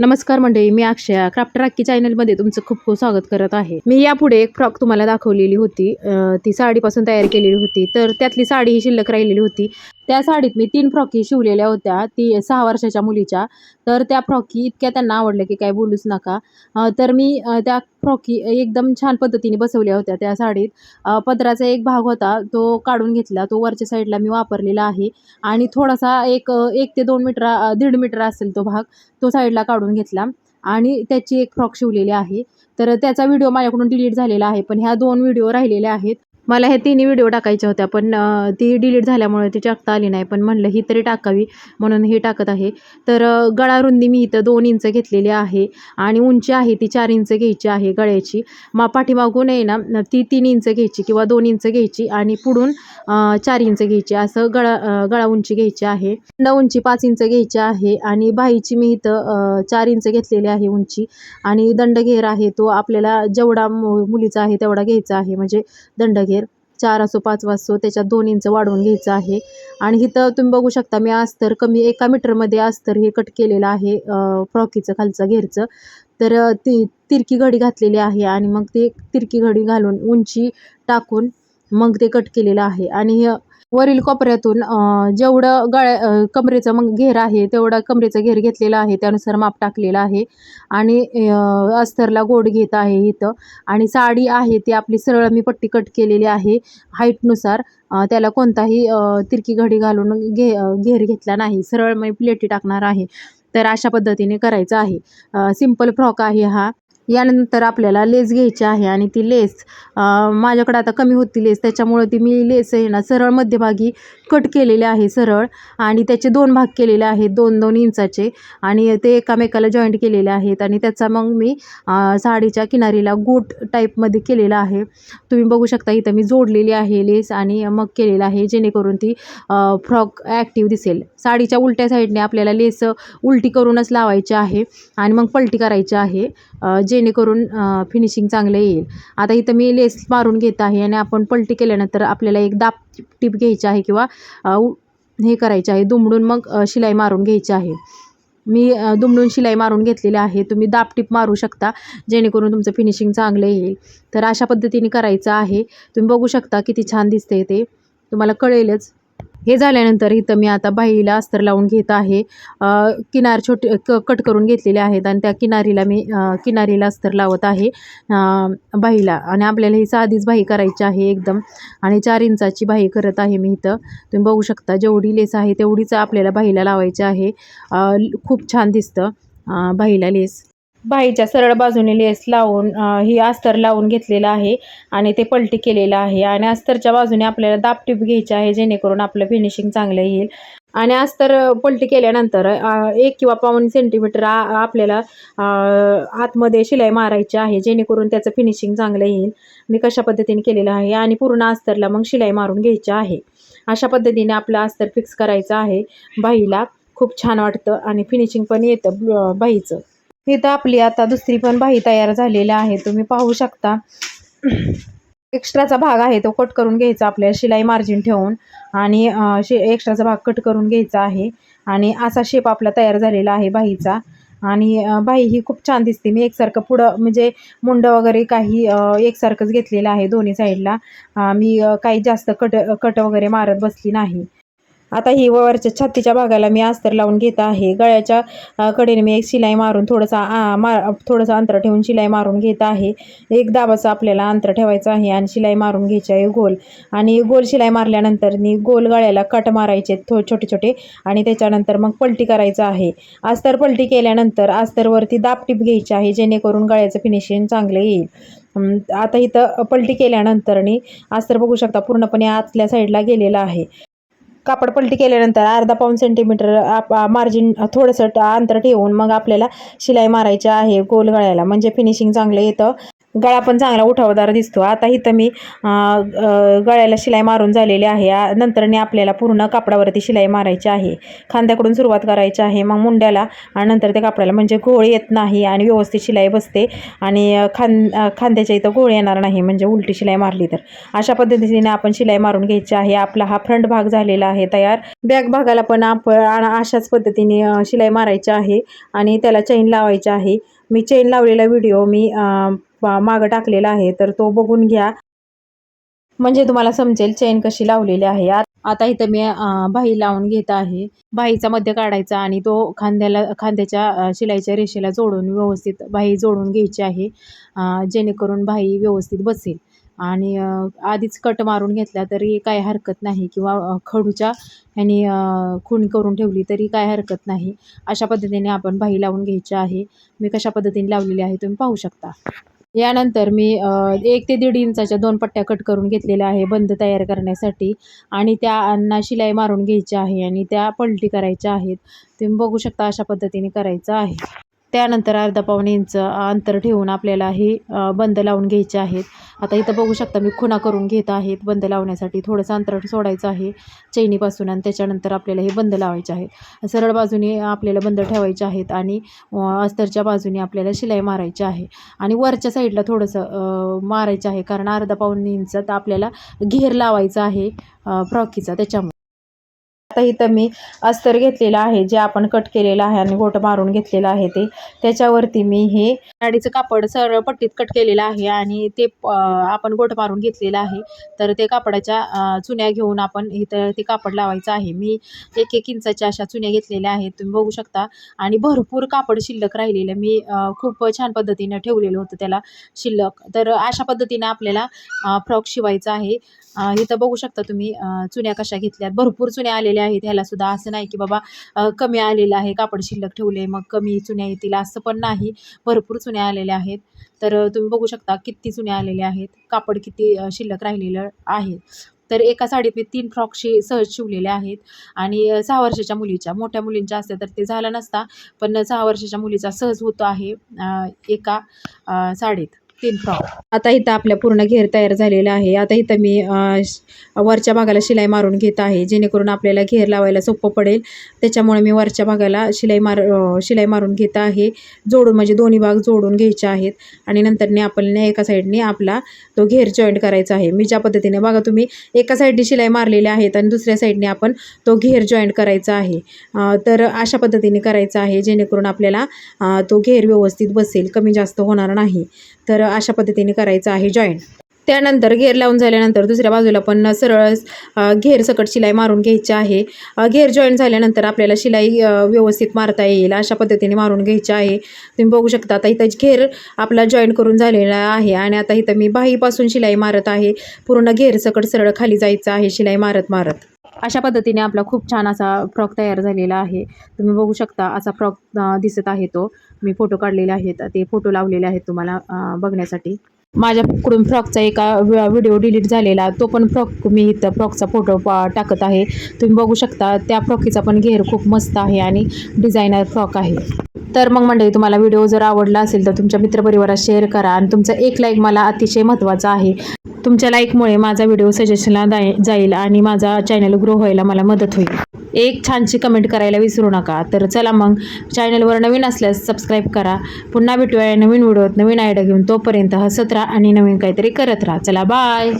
नमस्कार मंडळी मी अक्षया. क्राफ्ट राखी चॅनलमध्ये तुमचं खूप खूप स्वागत करत आहे. मी यापुढे एक फ्रॉक तुम्हाला दाखवलेली होती. ती साडीपासून तयार केलेली होती. तर त्यातली साडी ही शिल्लक राहिलेली होती. त्या साडीत मी तीन फ्रॉकी शिवलेल्या होत्या. ती सहा वर्षाच्या मुलीच्या. तर त्या फ्रॉकी इतक्या त्यांना आवडल्या की काय बोलूच नका. तर मी त्या फ्रॉकी एकदम छान पद्धतीने बसवल्या होत्या त्या साडीत. पदराचा एक भाग होता तो काढून घेतला. तो वरच्या साईडला मी वापरलेला आहे. आणि थोडासा एक एक ते दोन मीटर दीड मीटर असेल तो भाग तो साईडला काढून घेतला. आणि त्याची एक फ्रॉक शिवलेली आहे. तर त्याचा व्हिडिओ माझ्याकडून डिलीट झालेला आहे. पण ह्या दोन व्हिडिओ राहिलेल्या आहेत. मला हे तिन्ही व्हिडिओ टाकायच्या होत्या पण ती डिलीट झाल्यामुळे ती टाकता आली नाही पण म्हणलं ही तरी टाकावी म्हणून हे टाकत आहे. तर गळा रुंदी मी इथं दोन इंच घेतलेली आहे आणि उंची आहे ती चार इंच घ्यायची आहे गळ्याची. मा पाठीमागून आहे ना ती तीन इंच घ्यायची किंवा दोन इंच घ्यायची आणि पुढून चार इंच घ्यायची. असं गळा गळा उंची घ्यायची आहे. न उंची पाच इंच घ्यायची आहे आणि बाहीची मी इथं चार इंच घेतलेली आहे उंची आणि दंडघेर आहे तो आपल्याला जेवढा मु मुलीचा आहे तेवढा घ्यायचा आहे. म्हणजे दंडघेर चार असो पाच असो त्याच्यात दोन इंच वाढवून घ्यायचं आहे. आणि इथं तुम्ही बघू शकता मी अस्तर कमी एका मीटरमध्ये अस्तर हे कट केलेलं आहे फ्रॉकीचं खालचं घेरचं. तर ती तिरकी घडी घातलेली आहे आणि मग ते तिरकी घडी घालून उंची टाकून मग ते कट केलेलं आहे. आणि हे वरील कोपऱ्यातून जेवढं गळ्या कमरेचं मग घेर आहे तेवढा कमरेचं घेर घेतलेला आहे त्यानुसार माप टाकलेलं आहे. आणि अस्तरला गोड घेत आहे इथं. आणि साडी आहे ती आपली सरळ मी पट्टी कट केलेली आहे हाईटनुसार. त्याला कोणताही तिरकी घडी घालून घे घेर घेतला नाही. सरळ मी प्लेटी टाकणार आहे. तर अशा पद्धतीने करायचं आहे. सिंपल फ्रॉक आहे हा. यानंतर आपल्याला लेस घ्यायची आहे आणि ती लेस माझ्याकडे आता कमी होती लेस त्याच्यामुळं ती मी लेस आहे ना सरळ मध्यभागी कट केलेले आहे सरळ आणि त्याचे दोन भाग केलेले आहेत दोन दोन इंचाचे आणि ते एकामेकाला जॉईंट केलेले आहेत आणि त्याचा मग मी साडीच्या किनारीला गोट टाईपमध्ये केलेला आहे. तुम्ही बघू शकता इथं मी जोडलेली आहे लेस आणि मग केलेलं आहे जेणेकरून ती फ्रॉक ॲक्टिव्ह दिसेल. साडीच्या उलट्या साईडने आपल्याला लेस उलटी करूनच लावायची आहे आणि मग पलटी करायची आहे जे जेणेकरून फिनिशिंग चांगलं येईल. आता इथं मी लेस मारून घेत आहे आणि आपण पलटी केल्यानंतर आपल्याला एक दाब टीप घ्यायची आहे किंवा हे करायचे आहे. दुमडून मग शिलाई मारून घ्यायची आहे. मी दुमडून शिलाई मारून घेतलेली आहे. तुम्ही दाबटीप मारू शकता जेणेकरून तुमचं फिनिशिंग चांगलं येईल. तर अशा पद्धतीने करायचं आहे. तुम्ही बघू शकता किती छान दिसते ते. तुम्हाला कळेलच. हे झाल्यानंतर इथं मी आता बाहीला अस्तर लावून घेत आहे. किनार छोटे क कट करून घेतलेले आहेत आणि त्या किनारीला मी किनारीला अस्तर लावत आहे. बाहीला बाईला आणि आपल्याला ही साधीच बाई करायची आहे एकदम. आणि चार इंचाची बाही करत आहे मी इथं. तुम्ही बघू शकता जेवढी लेस आहे तेवढीच आपल्याला बाहीला लावायची आहे. खूप छान दिसतं बाहीला लेस. बाहीच्या सरळ बाजूने लेस लावून ही अस्तर लावून घेतलेलं आहे आणि ते पलटी केलेलं आहे. आणि अस्तरच्या बाजूने आपल्याला दाबटीप घ्यायची आहे जेणेकरून आपलं फिनिशिंग चांगलं येईल. आणि अस्तर पलटी केल्यानंतर एक किंवा पाऊण सेंटीमीटर आपल्याला आतमध्ये शिलाई मारायची आहे जेणेकरून त्याचं फिनिशिंग चांगलं येईल. मी कशा पद्धतीने केलेलं आहे आणि पूर्ण अस्तरला मग शिलाई मारून घ्यायची आहे. अशा पद्धतीने आपलं अस्तर फिक्स करायचं आहे. बाईला खूप छान वाटतं आणि फिनिशिंग पण येतं बाईचं. इथं आपली आता दुसरी पण भाई तयार झालेली आहे. तुम्ही पाहू शकता. एक्स्ट्राचा भाग आहे तो कट करून घ्यायचा आपल्याला शिलाई मार्जिन ठेवून. आणि शे एक्स्ट्राचा भाग कट करून घ्यायचा आहे. आणि असा शेप आपला तयार झालेला आहे बाहीचा आणि बाई ही खूप छान दिसते. मी एकसारखं पुढं म्हणजे मुंडं वगैरे काही एकसारखंच घेतलेलं आहे दोन्ही साईडला मी काही जास्त कट कट वगैरे मारत बसली नाही. आता ही वरच्या छातीच्या भागाला मी अस्तर लावून घेत आहे. गळ्याच्या कडेने मी एक शिलाई मारून थोडंसं मार थोडंसं अंतर ठेवून शिलाई मारून घेत आहे. एक दाबाचं आपल्याला अंतर ठेवायचं आहे आणि शिलाई मारून घ्यायची आहे गोल. आणि गोल शिलाई मारल्यानंतर मी गोल गळ्याला कट मारायचे थो छोटे छोटे आणि त्याच्यानंतर मग पलटी करायचं आहे. अस्तर पलटी केल्यानंतर अस्तरवरती दाबटीप घ्यायची आहे जेणेकरून गळ्याचं फिनिशिंग चांगलं येईल. आता इथं पलटी केल्यानंतरनी अस्तर बघू शकता पूर्णपणे आतल्या साईडला गेलेलं आहे. कापड पलटी केल्यानंतर अर्धा पाऊण सेंटीमीटर आप मार्जिन थोडंसं अंतर ठेवून मग आपल्याला शिलाई मारायची आहे गोल गळ्याला. म्हणजे फिनिशिंग चांगलं येतं. गळा पण चांगला उठावदार दिसतो. आता इथं मी गळ्याला शिलाई मारून झालेली आहे. नंतरने आपल्याला पूर्ण कापडावरती शिलाई मारायची आहे. खांद्याकडून सुरुवात करायची आहे. मग मुंड्याला आणि नंतर त्या कापडाला म्हणजे घोळ येत नाही आणि व्यवस्थित शिलाई बसते. आणि खां खांद खांद्याच्या इथं घोळ येणार नाही म्हणजे उलटी शिलाई मारली तर. अशा पद्धतीने आपण शिलाई मारून घ्यायची आहे. आपला हा फ्रंट भाग झालेला आहे तयार. बॅक भागाला पण आपण अशाच पद्धतीने शिलाई मारायची आहे आणि त्याला चैन लावायची आहे. मी चैन लावलेला व्हिडिओ मी मागं टाकलेला आहे तर तो बघून घ्या. म्हणजे तुम्हाला समजेल चैन कशी लावलेली आहे. आत- आता इथं मी अं, बाही लावून घेत आहे. बाहीचा मध्य काढायचा आणि तो खांद्याला खांद्याच्या शिलाईच्या रेषेला जोडून व्यवस्थित बाही जोडून घ्यायची आहे. जेणेकरून बाही व्यवस्थित बसेल. आणि आधीच कट मारून घेतला तरी काय हरकत नाही किंवा खडूच्या ह्यानी अं, खूण करून ठेवली तरी काय हरकत नाही. अशा पद्धतीने आपण बाही लावून घ्यायची आहे. मी कशा पद्धतीने लावलेली आहे तुम्ही पाहू शकता. यानंतर मी एक ते दीड इंचाच्या दोन पट्ट्या कट करून घेतलेल्या आहे बंद तयार करण्यासाठी आणि त्या अन्ना शिलाई मारून घ्यायची आहे आणि त्या पलटी करायच्या आहेत. तुम्ही बघू शकता अशा पद्धतीने करायचं आहे. त्यानंतर अर्धा पाऊण इंच अंतर ठेवून आपल्याला हे बंद लावून घ्यायचे आहेत. आता इथं बघू शकता मी खुणा करून घेत आहेत. बंद लावण्यासाठी थोडंसं अंतर सोडायचं आहे चैनीपासून आणि त्याच्यानंतर आपल्याला हे बंद लावायचे आहेत. सरळ बाजूने आपल्याला बंद ठेवायचे आहेत आणि अस्तरच्या बाजूने आपल्याला शिलाई मारायची आहे. आणि वरच्या साईडला थोडंसं मारायचं आहे कारण अर्धा पाऊण इंच तर आपल्याला घेर लावायचा आहे फ्रॉकीचा त्याच्यामुळे. आता इथं मी अस्तर घेतलेलं आहे जे आपण कट केलेलं आहे आणि गोट मारून घेतलेलं आहे ते. त्याच्यावरती मी हे साडीचं कापड सरळ पट्टीत कट केलेलं आहे आणि ते आपण गोट मारून घेतलेलं आहे. तर ते कापडाच्या चुन्या घेऊन आपण इथं ते कापड लावायचं आहे. मी एक एक इंचाच्या अशा चुन्या घेतलेल्या आहेत. तुम्ही बघू शकता. आणि भरपूर कापड शिल्लक राहिलेलं मी खूप छान पद्धतीनं ठेवलेलं होतं त्याला शिल्लक. तर अशा पद्धतीने आपल्याला फ्रॉक शिवायचा आहे. इथं बघू शकता तुम्ही चुन्या कशा घेतल्यात. भरपूर चुन्या आलेल्या आहेत ह्याला सुद्धा असं नाही की बाबा कमी आलेलं आहे कापड शिल्लक ठेवले मग कमी चुन्या येतील असं पण नाही. भरपूर चुन्या आलेल्या आहेत. तर तुम्ही बघू शकता किती चुन्या आलेल्या आहेत कापड किती शिल्लक राहिलेलं आहे. तर एका साडीत मी तीन फ्रॉक शि सहज शिवलेले आहेत. आणि सहा वर्षाच्या मुलीच्या मोठ्या मुलींच्या असत्या तर ते झालं नसता पण सहा वर्षाच्या मुलीचा सहज होतो आहे एका साडीत. तीन फ्रॉक आता इथं आपल्या पूर्ण घेर तयार झालेला आहे. आता इथं मी वरच्या भागाला शिलाई मारून घेत आहे. जेणेकरून आपल्याला घेर लावायला सोपं पडेल. त्याच्यामुळे मी वरच्या भागाला शिलाई मार शिलाई मारून घेत आहे. जोडून म्हणजे दोन्ही भाग जोडून घ्यायचे आहेत. आणि नंतरने आपण एका साईडने आपला तो घेर जॉईंट करायचा आहे. मी ज्या पद्धतीने बघा तुम्ही एका साईडने शिलाई मारलेल्या आहेत आणि दुसऱ्या साईडने आपण तो घेर जॉईंट करायचा आहे. तर अशा पद्धतीने करायचं आहे जेणेकरून आपल्याला तो घेर व्यवस्थित बसेल. कमी जास्त होणार नाही. तर अशा पद्धतीने करायचं आहे जॉईन त्यानंतर घेर लावून झाल्यानंतर दुसऱ्या बाजूला पण सरळ घेर सकट शिलाई मारून घ्यायची आहे. घेर जॉईन झाल्यानंतर आपल्याला शिलाई व्यवस्थित मारता येईल अशा पद्धतीने मारून घ्यायची आहे. तुम्ही बघू शकता आता इथं घेर आपला जॉईन करून झालेला आहे आणि आता इथं मी बाहीपासून शिलाई मारत आहे. पूर्ण घेर सकट सरळ खाली जायचं आहे शिलाई मारत मारत. अशा पद्धतीने आपला खूप छान असा फ्रॉक तयार झालेला आहे. तुम्ही बघू शकता असा फ्रॉक दिसत आहे तो. मी फोटो काढलेले आहेत. ते फोटो लावलेले आहेत तुम्हाला बघण्यासाठी. माझ्याकडून फ्रॉकचा एका व्हिडिओ डिलीट झालेला. तो पण फ्रॉक मी इथं फ्रॉकचा फोटो टाकत आहे. तुम्ही बघू शकता त्या फ्रॉकीचा पण घेर खूप मस्त आहे आणि डिझायनर फ्रॉक आहे. तर मग मंडळी तुम्हाला व्हिडिओ जर आवडला असेल तर तुमच्या मित्रपरिवारात शेअर करा आणि तुमचा एक लाईक मला अतिशय महत्त्वाचा आहे. तुमच्या लाईकमुळे माझा व्हिडिओ सजेशनला जाय जाईल आणि माझा चॅनल ग्रो व्हायला मला मदत होईल. एक छानशी कमेंट करायला विसरू नका. तर चला मग चॅनलवर नवीन असल्यास सबस्क्राईब करा. पुन्हा भेटूया नवीन व्हिडिओत. नवीन आयडिया घेऊन तोपर्यंत हसत राहा आणि नवीन काहीतरी करत राहा. चला बाय